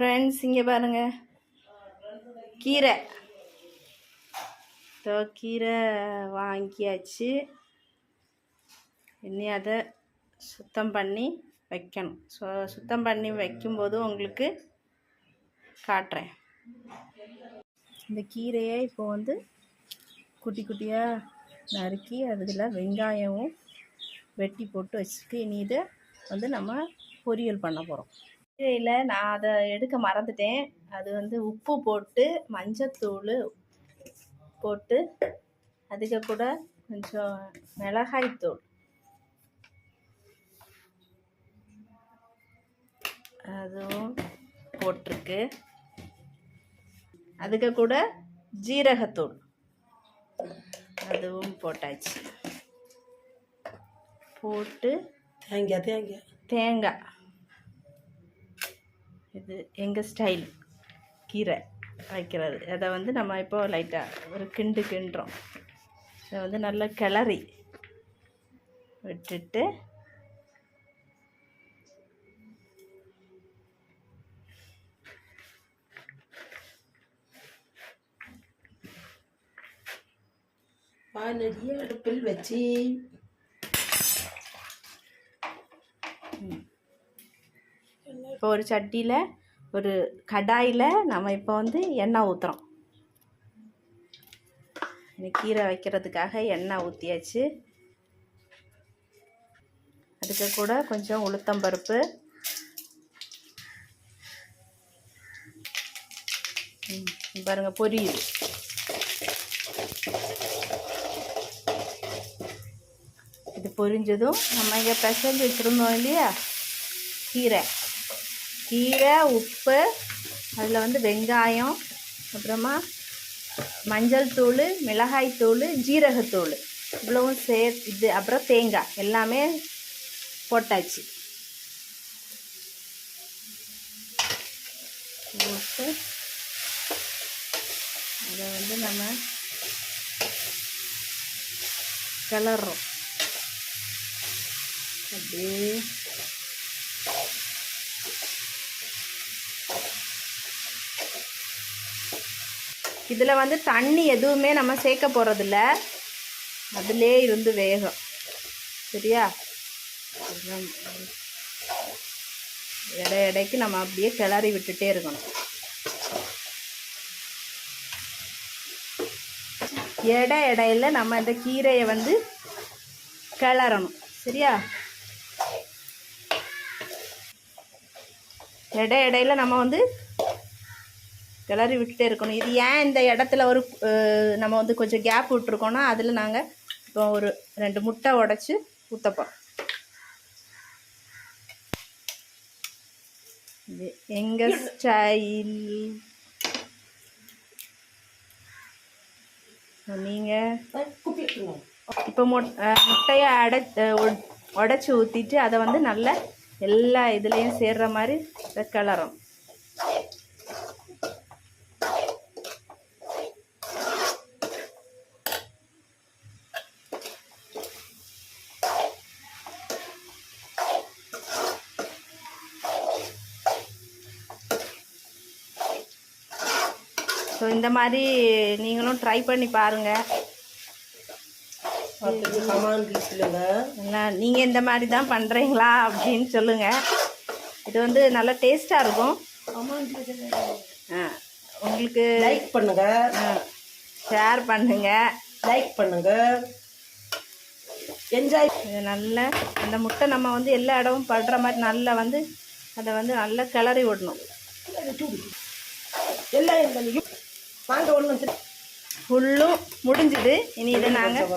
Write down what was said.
Friends இங்கே பாருங்கள் கீரை. தோ கீரை வாங்கியாச்சு. இனி அதை சுத்தம் பண்ணி வைக்கணும். ஸோ சுத்தம் பண்ணி வைக்கும்போது உங்களுக்கு காட்டுறேன். இந்த கீரையை இப்போ வந்து குட்டி குட்டியாக நறுக்கி அதில் வெங்காயமும் வெட்டி போட்டு வச்சுட்டு இனி இதை வந்து நம்ம பொரியல் பண்ண போகிறோம் கீரையில் நான் அதை எடுக்க மறந்துட்டேன். அது வந்து உப்பு போட்டு மஞ்சத்தூள் போட்டு அதுக்கு கூட கொஞ்சம் மிளகாய்த்தூள் அதுவும் போட்டிருக்கு. அதுக்கு கூட ஜீரகத்தூள். அதுவும் போட்டாச்சு. போட்டு தேங்காய் தேங்காய். தேங்காய். இது எங்கள் ஸ்டைல் கீரை வைக்கிறது அதை வந்து நம்ம இப்போ லைட்டாக ஒரு கிண்டு கிண்டுறோம். இதை வந்து நல்லா கிளறி விட்டுட்டு பாலடியை அடுப்பில் வச்சு இப்போ ஒரு சட்டியில் ஒரு கடாயில் நம்ம இப்போ வந்து எண்ணெய் ஊற்றுறோம் கீரை வைக்கிறதுக்காக எண்ணெய் ஊற்றியாச்சு அதுக்கு கூட கொஞ்சம் உளுத்தம்பருப்பு ம், பாருங்கள் பொரியுது. இது பொரிஞ்சதும் நம்ம இங்கே பிசைஞ்சு வச்சுருந்தோம் இல்லையா? கீரை. கீரை உப்பு அதில் வந்து வெங்காயம் அப்புறமா மஞ்சள் தூள் மிளகாய் தூள் ஜீரகத்தூள் இவ்வளவும் சே இது அப்புறம் தேங்காய். எல்லாமே போட்டாச்சு. போட்டு அதை வந்து நம்ம கிளறோம் அப்படியே இதில் வந்து தண்ணி எதுவுமே நம்ம சேர்க்க போகிறதில்ல அதிலே இருந்து வேகும். சரியா? இடை எடை எடைக்கு நம்ம அப்படியே கிளறி விட்டுட்டே இருக்கணும். எடை இடையில நம்ம இந்த கீரையை வந்து கிளறணும். சரியா? எடை இடையில நம்ம வந்து கிளறி விட்டுட்டே இருக்கணும். இது ஏன் இந்த இடத்துல ஒரு நம்ம வந்து கொஞ்சம் கேப் விட்ருக்கோன்னா அதில் நாங்கள் இப்போ ஒரு ரெண்டு முட்டை உடச்சி ஊற்றப்போம் இது எங்கள் ஸ்டைல் நீங்கள் இப்போ முட் முட்டையை அடை உடச்சி ஊற்றிட்டு அதை வந்து நல்லா எல்லா இதுலேயும் சேர்ற மாதிரி இதை கிளறும். ஸோ இந்த மாதிரி நீங்களும் ட்ரை பண்ணி பாருங்கள் நீங்கள் இந்த மாதிரி தான் பண்ணுறீங்களா அப்படின்னு சொல்லுங்கள் இது வந்து நல்லா டேஸ்ட்டாக இருக்கும். ஆ, உங்களுக்கு லைக் பண்ணுங்க. ஷேர் பண்ணுங்கள் லைக் பண்ணுங்க. என்ஜாய் இது நல்லா அந்த முட்டை நம்ம வந்து எல்லா இடமும் படுற மாதிரி நல்லா வந்து அதை வந்து நல்லா கிளறி விடணும். எல்லாம் வாங்க ஒன்று ஃபுல்லும் முடிஞ்சுது. இனி இதை நாங்கள்